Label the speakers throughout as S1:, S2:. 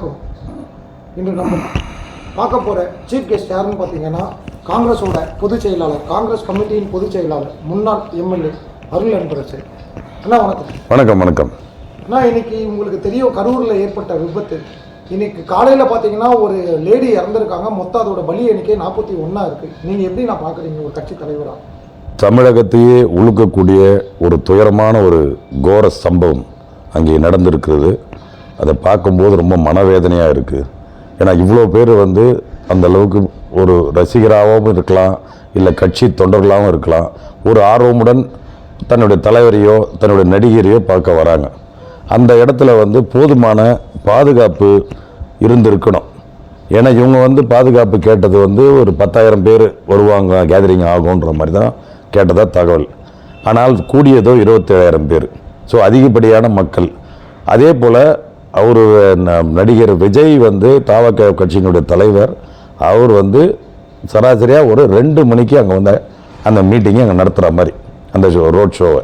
S1: வணக்கம் இன்று நம்ம பார்க்க போகிற சீஃப் கெஸ்ட் யாருன்னு பார்த்தீங்கன்னா காங்கிரஸோட பொதுச் செயலாளர் காங்கிரஸ் கமிட்டியின் பொதுச் செயலாளர் முன்னாள் எம்எல்ஏ அருள் அன்பரசு அண்ணா வணக்கம்.
S2: வணக்கம் வணக்கம்.
S1: அண்ணா இன்னைக்கு உங்களுக்கு தெரியும் கரூரில் ஏற்பட்ட விபத்து. இன்னைக்கு காலையில் பார்த்தீங்கன்னா ஒரு லேடி இறந்துருக்காங்க. மொத்தம் அதோட பலி எண்ணிக்கை நாற்பத்தி ஒன்றா இருக்குது நீங்கள் எப்படி நான் பார்க்குறீங்க ஒரு கட்சி தலைவராக
S2: தமிழகத்தையே உழுக்கக்கூடிய ஒரு துயரமான ஒரு கோர சம்பவம் அங்கே நடந்திருக்கிறது. அதை பார்க்கும்போது ரொம்ப மனவேதனையாக இருக்குது ஏன்னா இவ்வளோ பேர் வந்து அந்த அளவுக்கு ஒரு ரசிகராகவும் இருக்கலாம் இல்லை கட்சி தொண்டர்களாகவும் இருக்கலாம். ஒரு ஆர்வமுடன் தன்னுடைய தலைவரையோ தன்னுடைய நடிகரையோ பார்க்க வராங்க. அந்த இடத்துல வந்து போதுமான பாதுகாப்பு இருந்திருக்கணும். ஏன்னா இவங்க வந்து பாதுகாப்பு கேட்டது வந்து ஒரு பத்தாயிரம் பேர் வருவாங்க கேதரிங் ஆகுன்ற மாதிரி தான் கேட்டதா தகவல். ஆனால் கூடியதோ இருபத்தேழாயிரம் பேர். ஸோ அதிகப்படியான மக்கள். அதே போல் அவர் நடிகர் விஜய் வந்து தாவக கட்சியினுடைய தலைவர். அவர் வந்து சராசரியாக ஒரு ரெண்டு மணிக்கு அங்கே வந்த அந்த மீட்டிங்கை அங்கே நடத்துகிற மாதிரி அந்த ஷோ ரோட் ஷோவை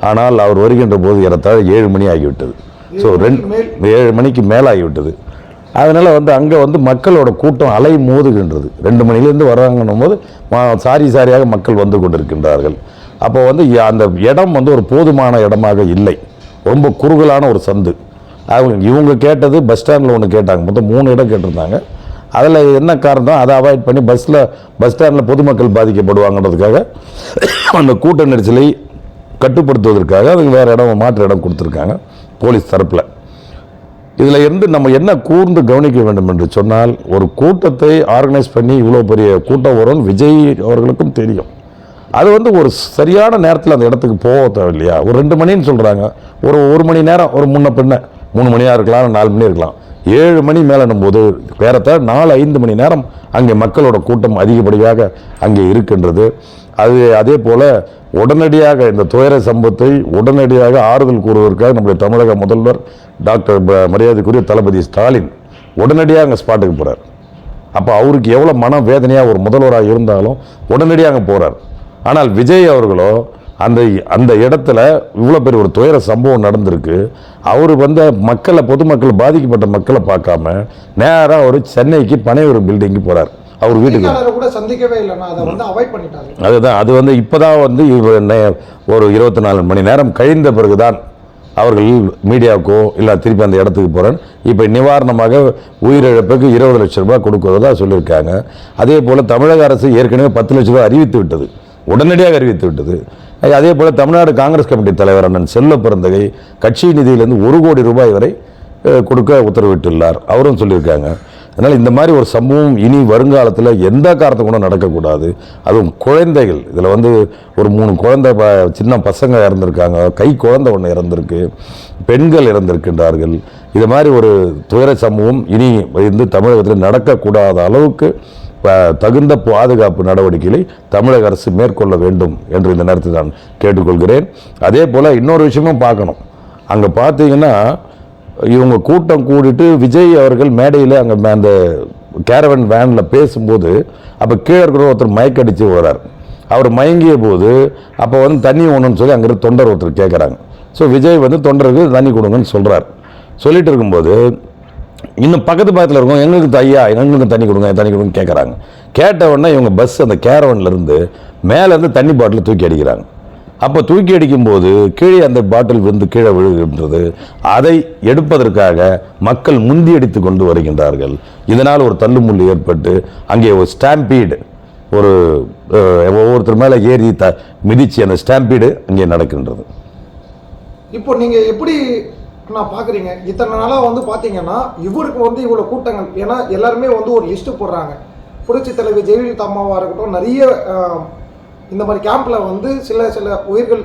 S2: ஆனால் அவர் வருகின்ற போது ஏறத்தாழ ஏழு மணி ஆகிவிட்டது. ஸோ ரெண்டு ஏழு மணிக்கு மேலே ஆகிவிட்டது. அதனால் வந்து அங்கே வந்து மக்களோட கூட்டம் அலை மோதுகின்றது. ரெண்டு மணிலேருந்து வர்றாங்கன்னும் போது மா- சாரி சாரியாக மக்கள் வந்து கொண்டிருக்கின்றார்கள். அப்போ வந்து அந்த இடம் வந்து ஒரு போதுமான இடமாக இல்லை. ரொம்ப குறுகலான ஒரு சந்து. அவங்க இவங்க கேட்டது பஸ் ஸ்டாண்டில் ஒன்று கேட்டாங்க. மொத்தம் மூணு இடம் கேட்டிருந்தாங்க. அதில் என்ன காரணம்? அதை அவாய்ட் பண்ணி பஸ்ஸில் பஸ் ஸ்டாண்டில் பொதுமக்கள் பாதிக்கப்படுவாங்கன்றதுக்காக அந்த கூட்ட நெரிசலை கட்டுப்படுத்துவதற்காக அதுக்கு வேறு இடம் மாற்று இடம் கொடுத்துருக்காங்க போலீஸ் தரப்பில். இதில் இருந்து நம்ம என்ன கூர்ந்து கவனிக்க வேண்டும் என்று சொன்னால் ஒரு கூட்டத்தை ஆர்கனைஸ் பண்ணி இவ்வளோ பெரிய கூட்டம் வரும்னு விஜய் அவர்களுக்கும் தெரியும். அது வந்து ஒரு சரியான நேரத்தில் அந்த இடத்துக்கு போக தேவையில்லையா? ஒரு ரெண்டு மணின்னு சொல்கிறாங்க ஒரு ஒரு மணி நேரம் ஒரு முன்ன பின்ன. மூணு மணியாக இருக்கலாம் நாலு மணி இருக்கலாம். ஏழு மணி மேலே போது வேறத்த நாலு ஐந்து மணி நேரம் அங்கே மக்களோட கூட்டம் அதிகப்படியாக அங்கே இருக்கின்றது. அது அதே போல் உடனடியாக இந்த துயர சம்பவத்தை உடனடியாக ஆறுதல் கூறுவதற்காக நம்முடைய தமிழக முதல்வர் டாக்டர் ப- மரியாதைக்குரிய தளபதி ஸ்டாலின் உடனடியாக அங்கே ஸ்பாட்டுக்கு போகிறார் அப்போ அவருக்கு எவ்வளோ மன வேதனையாக ஒரு முதல்வராக இருந்தாலும் உடனடியாக அங்கே போகிறார் ஆனால் விஜய் அவர்களோ அந்த அந்த இடத்துல இவ்வளோ பெரிய ஒரு துயர சம்பவம் நடந்திருக்கு. அவர் வந்து மக்களை பொதுமக்கள் பாதிக்கப்பட்ட மக்களை பார்க்காம நேராக அவர் சென்னைக்கு பனையூர் பில்டிங்க்கு போகிறார் அவர் வீட்டுக்கு.
S1: கூட சந்திக்கவே இல்லைன்னா அதை வந்து அவாய்ட் பண்ணிட்டாங்க
S2: அதுதான். அது வந்து இப்போதான் வந்து இவ- நே- ஒரு இருபத்தி நாலு மணி நேரம் கழிந்த பிறகுதான் அவர்கள் மீடியாவுக்கோ இல்லை திருப்பி அந்த இடத்துக்கு போகிறேன் இப்போ நிவாரணமாக உயிரிழப்புக்கு இருபது லட்சம் ரூபாய் கொடுக்குறதா சொல்லியிருக்காங்க. அதே போல் தமிழக அரசு ஏற்கனவே பத்து லட்ச ரூபாய் அறிவித்து விட்டது. உடனடியாக அறிவித்து விட்டது. அதே போல் தமிழ்நாடு காங்கிரஸ் கமிட்டி தலைவர் அண்ணன் செல்ல பிறந்தகை கட்சி நிதியிலேருந்து ஒரு கோடி ரூபாய் வரை கொடுக்க உத்தரவிட்டுள்ளார். அவரும் சொல்லியிருக்காங்க. அதனால் இந்த மாதிரி ஒரு சம்பவம் இனி வருங்காலத்தில் எந்த காரணத்தை கூட நடக்கக்கூடாது. அதுவும் குழந்தைகள். இதில் வந்து ஒரு மூணு குழந்தை ப- சின்ன பசங்க இறந்துருக்காங்க. கை குழந்தை ஒன்று இறந்துருக்கு. பெண்கள் இறந்திருக்கின்றார்கள். இது மாதிரி ஒரு துயர சம்பவம் இனி வந்து தமிழகத்தில் நடக்கக்கூடாத அளவுக்கு தகுந்த பாதுகாப்பு நடவடிக்கைகளை தமிழக அரசு மேற்கொள்ள வேண்டும் என்று இந்த நேரத்தில் நான் கேட்டுக்கொள்கிறேன். அதே போல் இன்னொரு விஷயமும் பார்க்கணும். அங்கே பார்த்தீங்கன்னா இவங்க கூட்டம் கூடிட்டு விஜய் அவர்கள் மேடையில் அங்கே அந்த கேரவன் வேனில் பேசும்போது அப்போ கீழே இருக்கிற ஒருத்தர் மயக்கடிச்சு வர்றார் அவர் மயங்கிய போது அப்போ வந்து தண்ணி ஒன்றுன்னு சொல்லி அங்கிருந்து தொண்டர் ஒருத்தர் கேட்குறாங்க ஸோ விஜய் வந்து தொண்டருக்கு தண்ணி கொடுங்கன்னு சொல்கிறார் சொல்லிட்டு இருக்கும்போது இன்னும் பக்கத்து பக்கத்தில் இருக்கும் எங்களுக்கு ஐயா எங்களுக்கு தண்ணி கொடுங்க தண்ணி கொடுங்க கேட்குறாங்க கேட்ட உடனே இவங்க பஸ் அந்த கேரவன்லேருந்து மேலேருந்து தண்ணி பாட்டில் தூக்கி அடிக்கிறாங்க. அப்போ தூக்கி அடிக்கும்போது கீழே அந்த பாட்டில் வந்து கீழே விழுகின்றது. அதை எடுப்பதற்காக மக்கள் முந்தி அடித்து கொண்டு வருகின்றார்கள். இதனால் ஒரு தள்ளுமுள்ளு ஏற்பட்டு அங்கே ஒரு ஸ்டாம்பீடு ஒரு ஒவ்வொருத்தர் மேலே ஏறி த மிதிச்சு அந்த ஸ்டாம்பீடு அங்கே நடக்கின்றது.
S1: இப்போ நீங்கள் எப்படி நான் பார்க்குறீங்க இத்தனை நாளாக வந்து பார்த்தீங்கன்னா இவருக்கு வந்து இவ்வளோ கூட்டங்கள். ஏன்னா எல்லாருமே வந்து ஒரு லிஸ்ட்டு போடுறாங்க. புரட்சி தலைவர் ஜெயலலிதா அம்மாவாக இருக்கட்டும் நிறைய இந்த மாதிரி கேம்பில் வந்து சில சில உயிர்கள்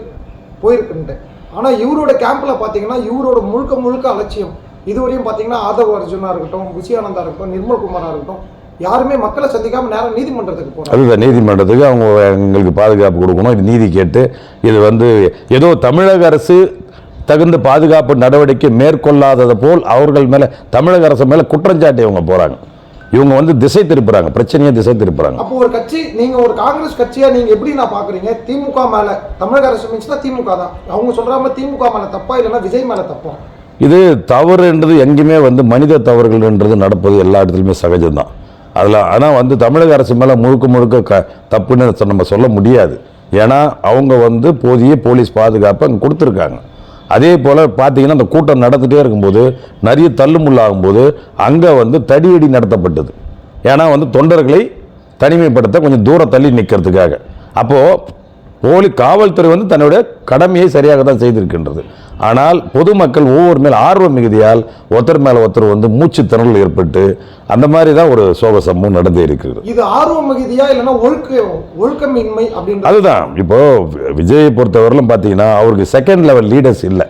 S1: போயிருக்குன்ட்டு. ஆனால் இவரோட கேம்பில் பார்த்தீங்கன்னா இவரோட முழுக்க முழுக்க அலட்சியம். இதுவரையும் பார்த்தீங்கன்னா ஆதவ் அர்ஜுனாக இருக்கட்டும் விஜயானந்தா இருக்கட்டும் நிர்மல்குமாராக இருக்கட்டும் யாருமே மக்களை சந்திக்காம நேரம் நீதிமன்றத்துக்கு போறாங்க.
S2: அதுதான் நீதிமன்றத்துக்கு அவங்க எங்களுக்கு பாதுகாப்பு கொடுக்கணும். இது நீதி கேட்டு இது வந்து ஏதோ தமிழக அரசு தகுந்த பாதுகாப்பு நடவடிக்கை மேற்கொள்ளாதது போல் அவர்கள் மேலே தமிழக அரசு மேலே குற்றஞ்சாட்டி இவங்க போகிறாங்க இவங்க வந்து திசை திருப்புறாங்க பிரச்சனையை திசை திருப்புறாங்க.
S1: அப்போ ஒரு கட்சி நீங்க ஒரு காங்கிரஸ் கட்சியா நீங்க எப்படி நான் பாக்குறீங்க? திமுக மேல தமிழக அரசு மீன்ஸ்னா திமுக தான். அவங்க சொல்றாம திமுக மேல தப்பா இல்லைன்னா விஜய் மேல தப்பா?
S2: இது தவறுன்றது எங்கேயுமே வந்து மனித தவறுகள்ன்றது நடப்பது எல்லா இடத்துலையுமே சகஜம்தான். அதில் ஆனால் வந்து தமிழக அரசு மேலே முழுக்க முழுக்க க தப்புன்னு நம்ம சொல்ல முடியாது. ஏன்னா அவங்க வந்து போதிய போலீஸ் பாதுகாப்பு அங்கே கொடுத்துருக்காங்க. அதே போல் பார்த்தீங்கன்னா அந்த கூட்டம் நடந்துகிட்டே இருக்கும்போது நிறைய தள்ளுமுள்ளாகும்போது அங்கே வந்து தடியடி நடத்தப்பட்டது. ஏன்னா வந்து தொண்டர்களை தனிமைப்படுத்த கொஞ்சம் தூரம் தள்ளி நிற்கிறதுக்காக அப்போது போலி காவல்துறை வந்து தன்னுடைய கடமையை சரியாக தான் செய்திருக்கின்றது. ஆனால் பொதுமக்கள் ஒவ்வொரு மேல் ஆர்வம் மிகுதியால் ஒருத்தர் மேலே ஒருத்தர் வந்து மூச்சு திணறல் ஏற்பட்டு அந்த மாதிரி தான் ஒரு சோக சம்பவம் நடந்தே இருக்கிறது.
S1: இது ஆர்வ மிகுதியா இல்லைன்னா ஒழுக்க ஒழுக்கமின்மை அப்படின்றது
S2: அதுதான். இப்போ விஜயை பொறுத்தவரையிலும் பார்த்தீங்கன்னா அவருக்கு செகண்ட் லெவல் லீடர்ஸ் இல்லை.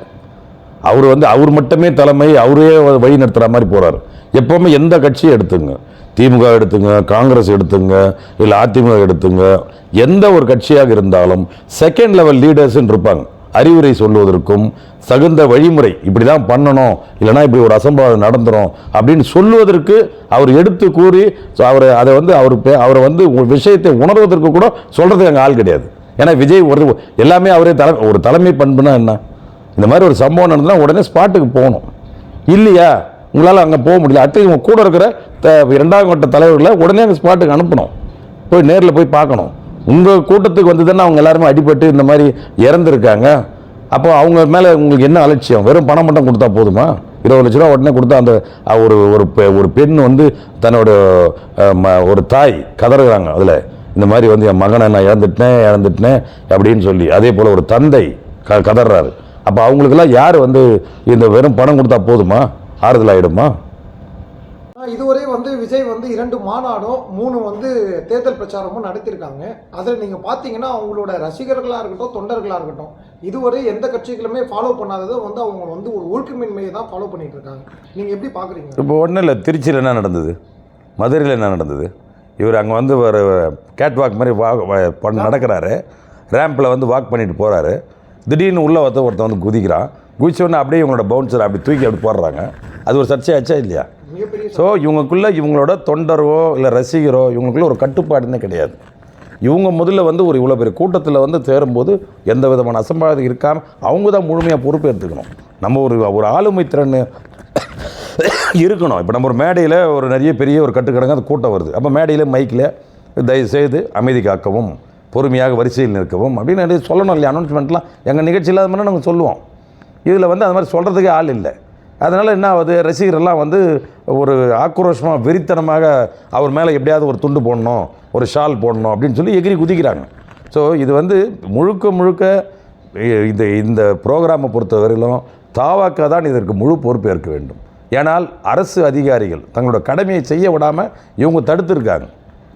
S2: அவர் வந்து அவர் மட்டுமே தலைமை அவரே வழி நடத்துகிற மாதிரி போறாரு. எப்பவுமே எந்த கட்சியும் எடுத்துங்க. திமுக எடுத்துங்க காங்கிரஸ் எடுத்துங்க இல்லை அதிமுக எடுத்துங்க. எந்த ஒரு கட்சியாக இருந்தாலும் செகண்ட் லெவல் லீடர்ஸ்ன்னு இருப்பாங்க. அறிவுரை சொல்வதற்கும் தகுந்த வழிமுறை இப்படி தான் பண்ணணும் இல்லைன்னா இப்படி ஒரு அசம்பாவிதம் நடந்துரும் அப்படின்னு சொல்லுவதற்கு அவர் எடுத்து கூறி அவர் அதை வந்து அவர் பே- அவரை வந்து விஷயத்தை உணர்வதற்கு கூட சொல்கிறதுக்கு அங்கே ஆள் கிடையாது. ஏன்னா விஜய் ஒரு எல்லாமே அவரே தலை ஒரு தலைமை பண்புனா என்ன? இந்த மாதிரி ஒரு சம்பவம் நடந்தால் உடனே ஸ்பாட்டுக்கு போகணும். இல்லையா? உங்களால் அங்கே போக முடியல. அடுத்து இவங்க கூட இருக்கிற த இரண்டாம் கட்ட தலைவர்களை உடனே அங்கே ஸ்பாட்டுக்கு அனுப்பணும். போய் நேரில் போய் பார்க்கணும். உங்கள் கூட்டத்துக்கு வந்து தானே அவங்க எல்லாருமே அடிபட்டு இந்த மாதிரி இறந்துருக்காங்க. அப்போ அவங்க மேலே உங்களுக்கு என்ன அலட்சியம்? வெறும் பணம் மட்டும் கொடுத்தா போதுமா? இருபது லட்ச ரூபா உடனே கொடுத்தா அந்த ஒரு ஒரு பெ- ஒரு பெண் வந்து தன்னோட ம- ஒரு தாய் கதறுகிறாங்க அதில். இந்த மாதிரி வந்து என் மகனை நான் இழந்துட்டேன் இழந்துட்டேன் அப்படின்னு சொல்லி. அதே போல் ஒரு தந்தை க கதறாரு அப்போ அவங்களுக்கெல்லாம் யார் வந்து இந்த வெறும் பணம் கொடுத்தா போதுமா? ஆறுதல் ஆகிடுமா
S1: இதுவரை வந்து விஜய் வந்து இரண்டு மாநாடும் மூணு வந்து தேர்தல் பிரச்சாரமும் நடத்தியிருக்காங்க. அதில் நீங்கள் பார்த்தீங்கன்னா அவங்களோட ரசிகர்களாக இருக்கட்டும் தொண்டர்களாக இருக்கட்டும் இதுவரை எந்த கட்சிகளுமே ஃபாலோ பண்ணாததை வந்து அவங்க வந்து ஒரு ஒழுக்கமின்மையை தான் ஃபாலோ பண்ணிட்டு இருக்காங்க நீங்கள் எப்படி பார்க்குறீங்க?
S2: இப்போ ஒன்றும் இல்லை திருச்சியில் என்ன நடந்தது? மதுரையில் என்ன நடந்தது? இவர் அங்கே வந்து ஒரு கேட் வாக் மாதிரி வா வா- பண்ண நடக்கிறாரு. ரேம்பில் வந்து வாக் பண்ணிட்டு போகிறாரு திடீர்னு உள்ள ஒருத்த ஒருத்தன் வந்து குதிக்கிறான். குதிச்ச உடனே அப்படியே இவங்களோட பவுன்சர் அப்படி தூக்கி அப்படி போடுறாங்க. அது ஒரு சர்ச்சையாச்சா இல்லையா? ஸோ இவங்களுக்குள்ள இவங்களோட தொண்டரோ இல்லை ரசிகரோ இவங்களுக்குள்ள ஒரு கட்டுப்பாடுன்னே கிடையாது. இவங்க முதல்ல வந்து ஒரு இவ்வளோ பெரிய கூட்டத்தில் வந்து சேரும்போது எந்த விதமான அசம்பாவிதம் இருக்காமல் அவங்க தான் முழுமையாக பொறுப்பேற்றுக்கணும் நம்ம ஒரு ஒரு ஆளுமை திறன் இருக்கணும். இப்போ நம்ம ஒரு மேடையில் ஒரு நிறைய பெரிய ஒரு கட்டுக்கடங்க அந்த கூட்டம் வருது. அப்போ மேடையில் மைக்கில் தயவு செய்து அமைதி காக்கவும் பொறுமையாக வரிசையில் நிற்கவும் அப்படின்னு சொல்லணும் இல்லையா? அனௌன்ஸ்மெண்ட்லாம் எங்கள் நிகழ்ச்சி இல்லாத மாதிரி நாங்கள் சொல்லுவோம். இதில் வந்து அந்த மாதிரி சொல்கிறதுக்கே ஆள் இல்லை. அதனால் என்ன ஆகுது? ரசிகரெல்லாம் வந்து ஒரு ஆக்ரோஷமாக வெறித்தனமாக அவர் மேலே எப்படியாவது ஒரு துண்டு போடணும் ஒரு ஷால் போடணும் அப்படின்னு சொல்லி எகிரி குதிக்கிறாங்க. ஸோ இது வந்து முழுக்க முழுக்க இந்த இந்த ப்ரோக்ராமை பொறுத்தவரையிலும் தாவாக்கா தான் இதற்கு முழு பொறுப்பேற்க வேண்டும். ஏனால் அரசு அதிகாரிகள் தங்களோட கடமையை செய்ய விடாமல் இவங்க தடுத்துருக்காங்க.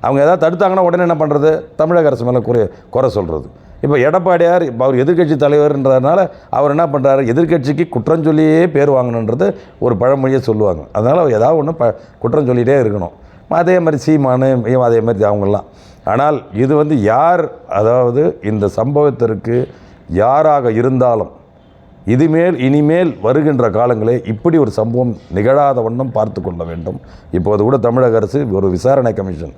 S2: அவங்க எதாவது தடுத்தாங்கன்னா உடனே என்ன பண்ணுறது தமிழக அரசு மேலே குறை குறை சொல்கிறது இப்போ எடப்பாடியார் இப்போ அவர் எதிர்க்கட்சி தலைவர்ன்றதுனால அவர் என்ன பண்ணுறாரு எதிர்க்கட்சிக்கு குற்றம் சொல்லியே பேர் வாங்கணுன்றது ஒரு பழமொழியை சொல்லுவாங்க. அதனால் அவர் ஏதாவது ஒன்று ப குற்றம் சொல்லிகிட்டே இருக்கணும். அதே மாதிரி சீமானு அதே மாதிரி அவங்கெல்லாம். ஆனால் இது வந்து யார் அதாவது இந்த சம்பவத்திற்கு யாராக இருந்தாலும் இதுமேல் இனிமேல் வருகின்ற காலங்களே இப்படி ஒரு சம்பவம் நிகழாத வண்ணம் பார்த்து கொள்ள வேண்டும். இப்போது கூட தமிழக அரசு ஒரு விசாரணை கமிஷன்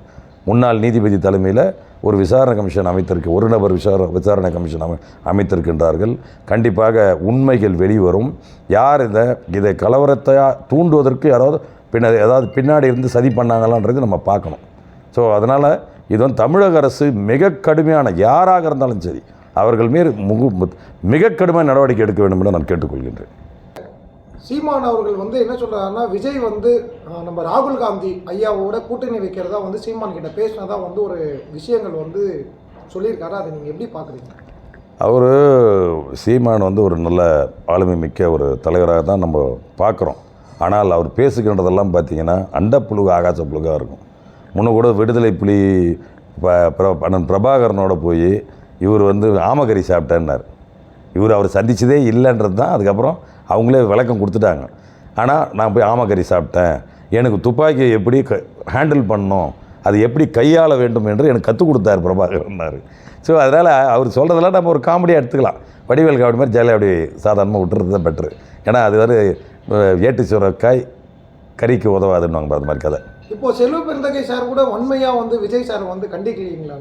S2: முன்னாள் நீதிபதி தலைமையில் ஒரு விசாரணை கமிஷன் அமைத்திருக்கு ஒரு நபர் விசார விசாரணை கமிஷன் அமை அமைத்திருக்கின்றார்கள். கண்டிப்பாக உண்மைகள் வெளிவரும். யார் இந்த இதை கலவரத்தையாக தூண்டுவதற்கு யாராவது பின்ன ஏதாவது பின்னாடி இருந்து சதி பண்ணாங்களான்றது நம்ம பார்க்கணும். ஸோ அதனால் இது வந்து தமிழக அரசு மிக கடுமையான யாராக இருந்தாலும் சரி அவர்கள் மீது மிக கடுமையான நடவடிக்கை எடுக்க வேண்டும் என்று நான் கேட்டுக்கொள்கின்றேன்.
S1: சீமான் அவர்கள் வந்து என்ன சொல்கிறாருன்னா விஜய் வந்து நம்ம ராகுல் காந்தி ஐயாவோட கூட்டணி வைக்கிறதா வந்து சீமான் கிட்ட பேசினதா வந்து ஒரு விஷயங்கள் வந்து சொல்லியிருக்காரு. அதை நீங்கள் எப்படி பார்க்குறீங்க
S2: அவர் சீமான் வந்து ஒரு நல்ல ஆளுமை மிக்க ஒரு தலைவராக தான் நம்ம பார்க்குறோம் ஆனால் அவர் பேசுகின்றதெல்லாம் பார்த்தீங்கன்னா அண்டப்புழுகு ஆகாச புழுகாக இருக்கும். முன்ன கூட விடுதலை புலி ப- அண்ணன் பிரபாகரனோட போய் இவர் வந்து ஆமகரி சாப்பிட்டேன்னார் இவர் அவர் சந்தித்ததே இல்லைன்றது தான். அதுக்கப்புறம் அவங்களே விளக்கம் கொடுத்துட்டாங்க. ஆனால் நான் போய் ஆமக்கறி சாப்பிட்டேன். எனக்கு துப்பாக்கியை எப்படி க ஹேண்டில் பண்ணணும்? அது எப்படி கையாள வேண்டும் என்று எனக்கு கற்றுக் கொடுத்தார் பிரபாகரன்னார் ஸோ அதனால் அவர் சொல்கிறதெல்லாம் நம்ம ஒரு காமெடியாக எடுத்துக்கலாம். வடிவேல் காமெடி மாதிரி ஜாலியாக அப்படி சாதாரணமாக விட்டுறது தான் பெட்ரு ஏன்னா அது வந்து ஏட்டு சுரக்காய் கறிக்கு உதவாதுன்னு அது மாதிரி கதை.
S1: இப்போ செல்வ பெருந்தகை சார் கூட உண்மையாக வந்து விஜய் சார் வந்து கண்டிக்கலீங்களா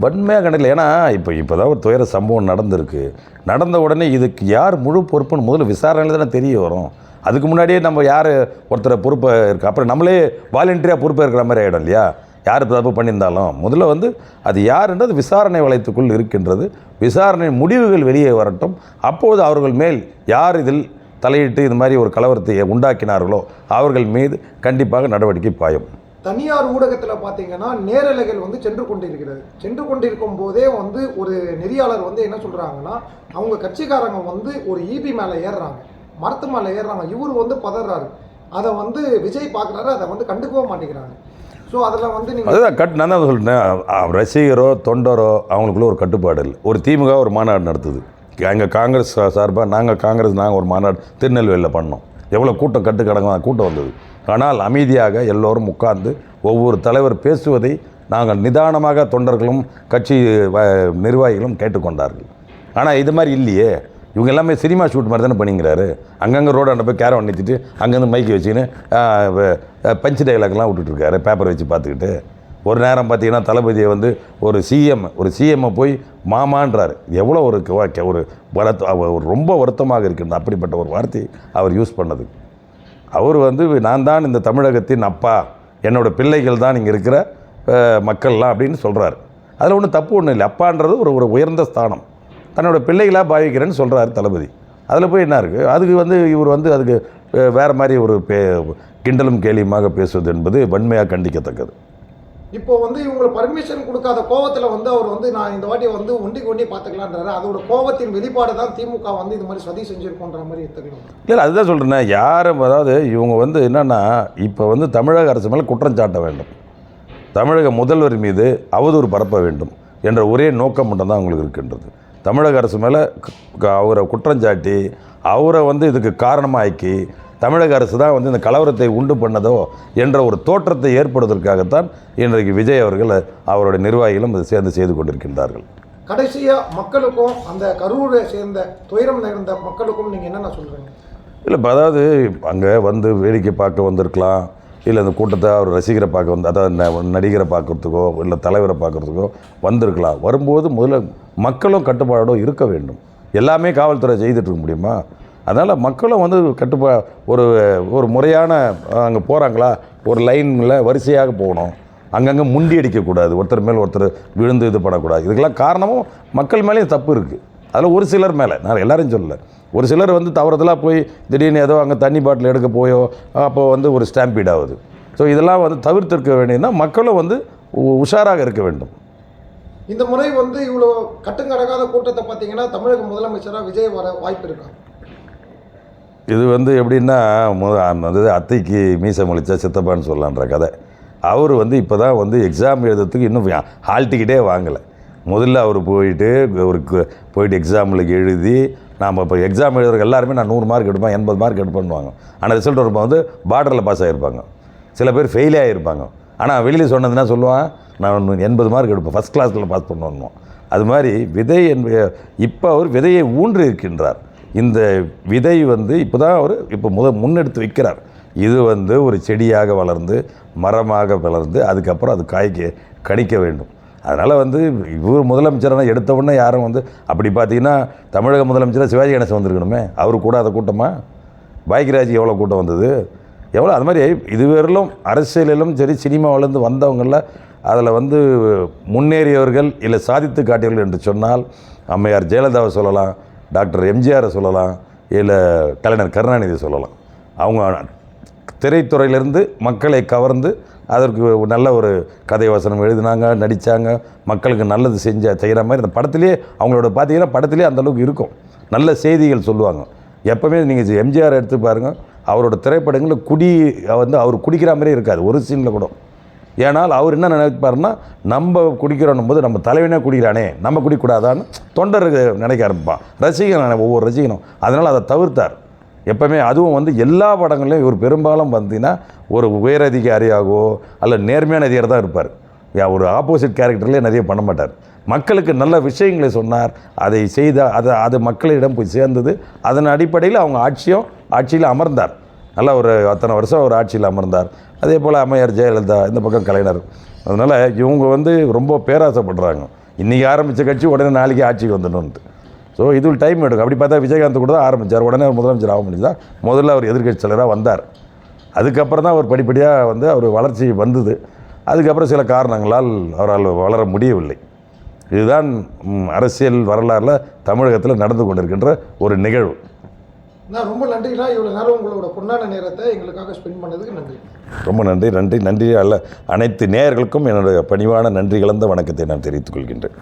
S2: வன்மையாக கண்டிக்கல ஏன்னா இப்போ இப்போ தான் ஒரு துயர சம்பவம் நடந்திருக்கு. நடந்த உடனே இதுக்கு யார் முழு பொறுப்புன்னு முதல்ல விசாரணையில் தானே தெரிய வரும். அதுக்கு முன்னாடியே நம்ம யார் ஒருத்தரை பொறுப்பை இருக்கு அப்புறம் நம்மளே வாலண்டியராக பொறுப்பாக இருக்கிற மாதிரி ஆகிடும் இல்லையா? யார் தப்பு பண்ணியிருந்தாலும். முதல்ல வந்து அது யாருன்றது விசாரணை வளையத்துக்குள் இருக்கின்றது. விசாரணை முடிவுகள் வெளியே வரட்டும். அப்போது அவர்கள் மேல் யார் இதில் தலையிட்டு இது மாதிரி ஒரு கலவரத்தை உண்டாக்கினார்களோ அவர்கள் மீது கண்டிப்பாக நடவடிக்கை பாயும்.
S1: தனியார் ஊடகத்தில் பார்த்தீங்கன்னா நேரலைகள் வந்து சென்று கொண்டிருக்கிறது. சென்று கொண்டிருக்கும் போதே வந்து ஒரு நெறியாளர் வந்து என்ன சொல்கிறாங்கன்னா அவங்க கட்சிக்காரங்க வந்து ஒரு ஈபி மேலே ஏறுறாங்க. மரத்து மேலே ஏறுறாங்க. இவர் வந்து பதறாரு. அதை வந்து விஜய் பார்க்குறாரு அதை வந்து கண்டுக்கவே மாட்டேங்கிறாங்க. ஸோ அதில் வந்து நீங்கள்
S2: அதுதான் கட் நான் தான் சொல்லிட்டேன் ரசிகரோ தொண்டரோ அவங்களுக்குள்ள ஒரு கட்டுப்பாடு இல்லை. ஒரு திமுக ஒரு மாநாடு நடத்துது. எங்கள் காங்கிரஸ் சார்பாக நாங்கள் காங்கிரஸ் நாங்கள் ஒரு மாநாடு திருநெல்வேலியில் பண்ணோம். எவ்வளோ கூட்டம் கட்டுக்கடங்க கூட்டம் வந்தது. ஆனால் அமைதியாக எல்லோரும் உட்கார்ந்து ஒவ்வொரு தலைவர் பேசுவதை நாங்கள் நிதானமாக தொண்டர்களும் கட்சி வ- நிர்வாகிகளும் கேட்டுக்கொண்டார்கள். ஆனால் இது மாதிரி இல்லையே. இவங்க எல்லாமே சினிமா ஷூட் மாதிரி தானே பண்ணிங்கிறாரு அங்கங்கே ரோடாண்ட போய் கேரம் நிறுத்திட்டு அங்கேருந்து மைக்கை வச்சுக்கின்னு பஞ்சு டைலாக்லாம் விட்டுட்ருக்காரு பேப்பர் வச்சு பார்த்துக்கிட்டு. ஒரு நேரம் பார்த்தீங்கன்னா தளபதியை வந்து ஒரு சிஎம் ஒரு சிஎம்மை போய் மாமான்றார். எவ்வளோ ஒரு க- ஒரு வருத்த ஒரு ரொம்ப வருத்தமாக இருக்கின்ற அப்படிப்பட்ட ஒரு வார்த்தையை அவர் யூஸ் பண்ணது அவர் வந்து நான் தான் இந்த தமிழகத்தின் அப்பா. என்னோட பிள்ளைகள் தான் இங்கே இருக்கிற மக்கள்லாம் அப்படின்னு சொல்கிறாரு அதில் ஒன்றும் தப்பு ஒன்றும் இல்லை. அப்பான்றது ஒரு ஒரு உயர்ந்த ஸ்தானம். தன்னோட பிள்ளைகளாக பாவிக்கிறேன்னு சொல்கிறாரு தளபதி. அதில் போய் என்ன இருக்குது அதுக்கு வந்து இவர் வந்து அதுக்கு வேறு மாதிரி ஒரு பே கிண்டலும் கேலியுமாக பேசுவது என்பது வன்மையாக கண்டிக்கத்தக்கது.
S1: இப்போ வந்து இவங்களை பர்மிஷன் கொடுக்காத கோவத்தில் வந்து அவர் வந்து நான் இந்த வாட்டி வந்து ஒண்டிக்கு ஒண்டி பார்த்துக்கலான்றாரு அதோட கோவத்தின் வெளிப்பாடு தான் திமுக வந்து இது மாதிரி சதி செஞ்சுருக்கோன்ற மாதிரி எடுத்துக்கணும்.
S2: இல்லை அதுதான் சொல்கிறேன் யாரும் அதாவது இவங்க வந்து என்னென்னா இப்போ வந்து தமிழக அரசு மேலே குற்றம் சாட்ட வேண்டும். தமிழக முதல்வர் மீது அவதூறு பரப்ப வேண்டும் என்ற ஒரே நோக்கம் மட்டும்தான் அவங்களுக்கு இருக்கின்றது. தமிழக அரசு மேலே க- அவரை குற்றம் சாட்டி அவரை வந்து இதுக்கு காரணமாக்கி தமிழக அரசு தான் வந்து இந்த கலவரத்தை உண்டு பண்ணதோ என்ற ஒரு தோற்றத்தை ஏற்படுவதற்காகத்தான் இன்றைக்கு விஜய் அவர்கள் அவருடைய நிர்வாகிகளும் இதை சேர்ந்து செய்து கொண்டிருக்கின்றார்கள்.
S1: கடைசியா மக்களுக்கும் அந்த கரூரை சேர்ந்த துயரம் நேர்ந்த மக்களுக்கும் நீங்க என்னென்ன சொல்றீங்க?
S2: இல்லை இப்போ அதாவது அங்கே வந்து வேடிக்கை பார்க்க வந்திருக்கலாம் இல்லை அந்த கூட்டத்தை அவர் ரசிகரை பார்க்க வந்து அதாவது நடிகரை பார்க்குறதுக்கோ இல்லை தலைவரை பார்க்குறதுக்கோ வந்திருக்கலாம். வரும்போது முதல்ல மக்களும் கட்டுப்பாடோடு இருக்க வேண்டும். எல்லாமே காவல்துறை செய்துட்டு இருக்க முடியுமா? அதனால் மக்களும் வந்து கட்டுப்பா ஒரு ஒரு முறையான அங்கே போகிறாங்களா ஒரு லைனில் வரிசையாக போகணும். அங்கங்கே முண்டி அடிக்கக்கூடாது. ஒருத்தர் மேல் ஒருத்தர் விழுந்து இது பண்ணக்கூடாது. இதுக்கெல்லாம் காரணமும் மக்கள் மேலேயும் தப்பு இருக்குது அதில் ஒரு சிலர் மேலே. நான் எல்லோரும் சொல்லலை. ஒரு சிலர் வந்து தவறுதலாக போய் திடீர்னு ஏதோ அங்கே தண்ணி பாட்டில் எடுக்க போயோ அப்போ வந்து ஒரு ஸ்டாம்பீட் ஆகுது. ஸோ இதெல்லாம் வந்து தவிர்த்திருக்க வேண்டியதுனா மக்களும் வந்து உஷாராக இருக்க வேண்டும்.
S1: இந்த முறை வந்து இவ்வளோ கட்டுங்கடங்காத கூட்டத்தை பார்த்தீங்கன்னா தமிழக முதலமைச்சராக விஜய் வர வாய்ப்பு இருக்கா?
S2: இது வந்து எப்படின்னா மு- அத்தைக்கு மீசை முழிச்சா சித்தப்பான்னு சொல்லலான்ற கதை. அவர் வந்து இப்போ தான் வந்து எக்ஸாம் எழுதுறதுக்கு இன்னும் ஹால் டிக்கெட்டே வாங்கலை. முதல்ல அவர் போயிட்டு ஒரு போயிட்டு எக்ஸாமில் எழுதி நாம் இப்போ எக்ஸாம் எழுதுறவங்க எல்லாருமே நான் நூறு மார்க் எடுப்பேன் எண்பது மார்க் எடுப்பேன்னுவாங்க ஆனால் ரிசல்ட் வரும்போது வந்து பார்டரில் பாஸ் ஆகிருப்பாங்க சில பேர் ஃபெயிலே ஆகிருப்பாங்க ஆனால் வெளியில் சொன்னதுன்னா சொல்லுவான்? நான் எண்பது மார்க் எடுப்பேன் ஃபஸ்ட் கிளாஸில் பாஸ் பண்ணுவோம் அது மாதிரி விதை என்ப இப்போ அவர் விதையை ஊன்றி இருக்கின்றார் இந்த விதை வந்து இப்போ தான் அவர் இப்போ முத முன்னெடுத்து வைக்கிறார் இது வந்து ஒரு செடியாக வளர்ந்து மரமாக வளர்ந்து அதுக்கப்புறம் அது காய்க்க கணிக்க வேண்டும். அதனால் வந்து இவர் முதலமைச்சரான எடுத்த உடனே யாரும் வந்து அப்படி பார்த்தீங்கன்னா தமிழக முதலமைச்சராக சிவாஜி கணேசன் வந்திருக்கணுமே. அவர் கூட அதை கூட்டமாக பாய்கிராஜ் எவ்வளோ கூட்டம் வந்தது? எவ்வளோ அது மாதிரி இதுவரையிலும் அரசியலிலும் சரி சினிமாவிலேருந்து வந்தவங்களில் அதில் வந்து முன்னேறியவர்கள் இல்லை சாதித்து காட்டியவர்கள் என்று சொன்னால் அம்மையார் ஜெயலலிதாவை சொல்லலாம் டாக்டர் எம்ஜிஆரை சொல்லலாம் இல்லை கலைஞர் கருணாநிதி சொல்லலாம். அவங்க திரைத்துறையிலிருந்து மக்களை கவர்ந்து அதற்கு ஒரு நல்ல ஒரு கதை வசனம் எழுதினாங்க நடித்தாங்க மக்களுக்கு நல்லது செஞ்ச செய்கிற மாதிரி அந்த படத்திலே அவங்களோட பார்த்தீங்கன்னா படத்துலேயே அந்த அளவுக்கு இருக்கும். நல்ல செய்திகள் சொல்லுவாங்க. எப்போவுமே நீங்கள் எம்ஜிஆர் எடுத்து பாருங்கள் அவரோட திரைப்படங்களில் குடி வந்து அவர் குடிக்கிற மாதிரியே இருக்காது. ஒரு சீனில் கூட. ஏனால் அவர் என்ன நினைப்பாருன்னா நம்ம குடிக்கிறோன்னும் போது நம்ம தலைவனே குடிக்கிறானே நம்ம குடிக்கூடாதான்னு தொண்டருக்கு நினைக்க ஆரம்பிப்பான். ரசிகன் ஒவ்வொரு ரசிகனும். அதனால் அதை தவிர்த்தார். எப்பவுமே அதுவும் வந்து எல்லா படங்கள்லையும் இவர் பெரும்பாலும் பார்த்தீங்கன்னா ஒரு உயரதிகாரியாகவோ அல்ல நேர்மையான அதிகாரி தான் இருப்பார். யா, ஒரு ஆப்போசிட் கேரக்டர்லேயே நிறைய பண்ண மாட்டார். மக்களுக்கு நல்ல விஷயங்களை சொன்னார். அதை செய்த அதை அது மக்களிடம் போய் சேர்ந்தது. அதன் அடிப்படையில் அவங்க ஆட்சியும் ஆட்சியில் அமர்ந்தார். நல்ல ஒரு அத்தனை வருஷம் ஒரு ஆட்சியில் அமர்ந்தார். அதே போல் அம்மையார் ஜெயலலிதா இந்த பக்கம் கலைஞர். அதனால் இவங்க வந்து ரொம்ப பேராசைப்படுறாங்க. இன்றைக்கி ஆரம்பித்த கட்சி உடனே நாளைக்கு ஆட்சிக்கு வந்துடணுன்ட்டு ஸோ இது டைம் எடுக்கும். அப்படி பார்த்தா விஜயகாந்த் கூட தான் ஆரம்பித்தார் உடனே அவர் முதலமைச்சர் ஆக முடியுதா முதல்ல அவர் எதிர்கட்சி தலைவராக வந்தார். அதுக்கப்புறம் தான் அவர் படிப்படியாக வந்து அவர் வளர்ச்சி வந்தது. அதுக்கப்புறம் சில காரணங்களால் அவரால் வளர முடியவில்லை. இதுதான் அரசியல் வரலாறில் தமிழகத்தில் நடந்து கொண்டிருக்கின்ற ஒரு நிகழ்வு.
S1: நான் ரொம்ப நன்றிண்ணா இவ்வளோ நேரம் உங்களோட பொன்னான நேரத்தை எங்களுக்காக ஸ்பெண்ட் பண்ணதுக்கு நன்றி.
S2: ரொம்ப நன்றி நன்றி நன்றி அல்ல. அனைத்து நேயர்களுக்கும் என்னுடைய பணிவான நன்றி கலந்த வணக்கத்தை நான் தெரிவித்துக் கொள்கின்றேன்.